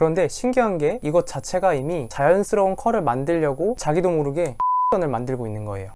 그런데 신기한 게 이것 자체가 이미 자연스러운 컬을 만들려고 자기도 모르게 선을 만들고 있는 거예요.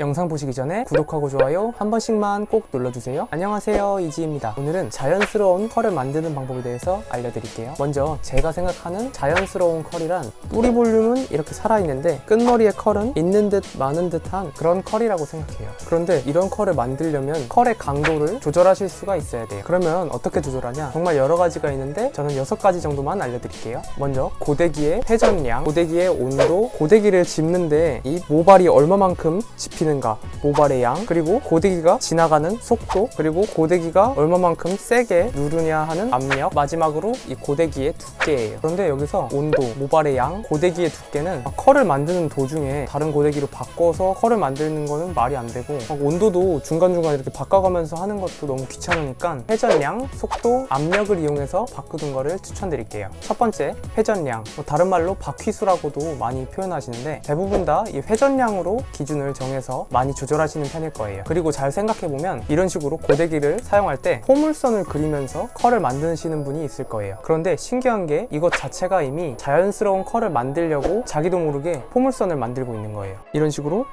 영상 보시기 전에 구독하고 좋아요 한 번씩만 꼭 눌러주세요. 안녕하세요 이지입니다. 오늘은 자연스러운 컬을 만드는 방법에 대해서 알려드릴게요. 먼저 제가 생각하는 자연스러운 컬이란 뿌리 볼륨은 이렇게 살아있는데 끝머리의 컬은 있는 듯 많은 듯한 그런 컬이라고 생각해요. 그런데 이런 컬을 만들려면 컬의 강도를 조절하실 수가 있어야 돼요. 그러면 어떻게 조절하냐? 정말 여러 가지가 있는데 저는 여섯 가지 정도만 알려드릴게요. 먼저 고데기의 회전량, 고데기의 온도, 고데기를 짚는데 이 모발이 얼마만큼 짚히는 가, 모발의 양, 그리고 고데기가 지나가는 속도, 그리고 고데기가 얼마만큼 세게 누르냐 하는 압력, 마지막으로 이 고데기의 두께예요. 그런데 여기서 온도, 모발의 양, 고데기의 두께는 막 컬을 만드는 도중에 다른 고데기로 바꿔서 컬을 만드는 거는 말이 안 되고 막 온도도 중간중간 이렇게 바꿔가면서 하는 것도 너무 귀찮으니까 회전량, 속도, 압력을 이용해서 바꾸는 거를 추천드릴게요. 첫 번째, 회전량. 뭐 다른 말로 바퀴수라고도 많이 표현하시는데 대부분 다 이 회전량으로 기준을 정해서 많이 조절하시는 편일 거예요. 그리고 잘 생각해보면 이런 식으로 고데기를 사용할 때 포물선을 그리면서 컬을 만드시는 분이 있을 거예요. 그런데 신기한 게 이것 자체가 이미 자연스러운 컬을 만들려고 자기도 모르게 포물선을 만들고 있는 거예요. 이런 식으로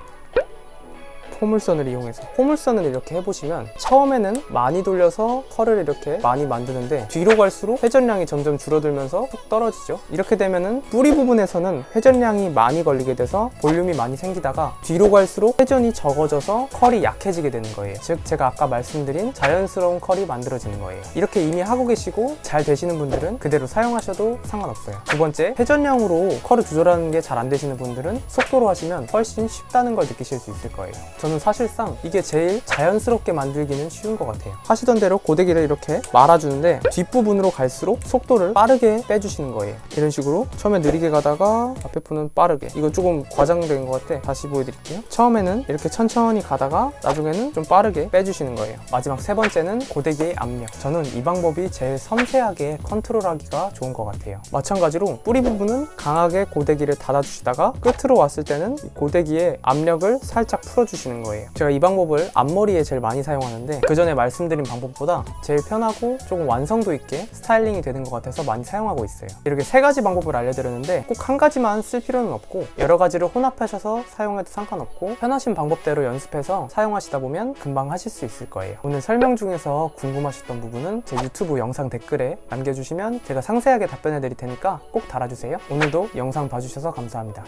포물선을 이용해서. 포물선을 이렇게 해보시면 처음에는 많이 돌려서 컬을 이렇게 많이 만드는데 뒤로 갈수록 회전량이 점점 줄어들면서 툭 떨어지죠. 이렇게 되면은 뿌리 부분에서는 회전량이 많이 걸리게 돼서 볼륨이 많이 생기다가 뒤로 갈수록 회전이 적어져서 컬이 약해지게 되는 거예요. 즉 제가 아까 말씀드린 자연스러운 컬이 만들어지는 거예요. 이렇게 이미 하고 계시고 잘 되시는 분들은 그대로 사용하셔도 상관없어요. 두 번째 회전량으로 컬을 조절하는 게 잘 안 되시는 분들은 속도로 하시면 훨씬 쉽다는 걸 느끼실 수 있을 거예요 저는 사실상 이게 제일 자연스럽게 만들기는 쉬운 것 같아요. 하시던 대로 고데기를 이렇게 말아주는데 뒷부분으로 갈수록 속도를 빠르게 빼주시는 거예요. 이런 식으로 처음에 느리게 가다가 앞에 부는 빠르게 이거 조금 과장된 것 같아. 다시 보여드릴게요. 처음에는 이렇게 천천히 가다가 나중에는 좀 빠르게 빼주시는 거예요. 마지막 세 번째는 고데기의 압력. 저는 이 방법이 제일 섬세하게 컨트롤하기가 좋은 것 같아요. 마찬가지로 뿌리 부분은 강하게 고데기를 닫아주시다가 끝으로 왔을 때는 이 고데기의 압력을 살짝 풀어주시 는 거예요. 제가 이 방법을 앞머리에 제일 많이 사용하는데 그 전에 말씀드린 방법보다 제일 편하고 조금 완성도 있게 스타일링이 되는 것 같아서 많이 사용하고 있어요. 이렇게 세 가지 방법을 알려드렸는데 꼭 한 가지만 쓸 필요는 없고 여러 가지를 혼합하셔서 사용해도 상관없고 편하신 방법대로 연습해서 사용하시다 보면 금방 하실 수 있을 거예요. 오늘 설명 중에서 궁금하셨던 부분은 제 유튜브 영상 댓글에 남겨주시면 제가 상세하게 답변해 드릴 테니까 꼭 달아주세요. 오늘도 영상 봐주셔서 감사합니다.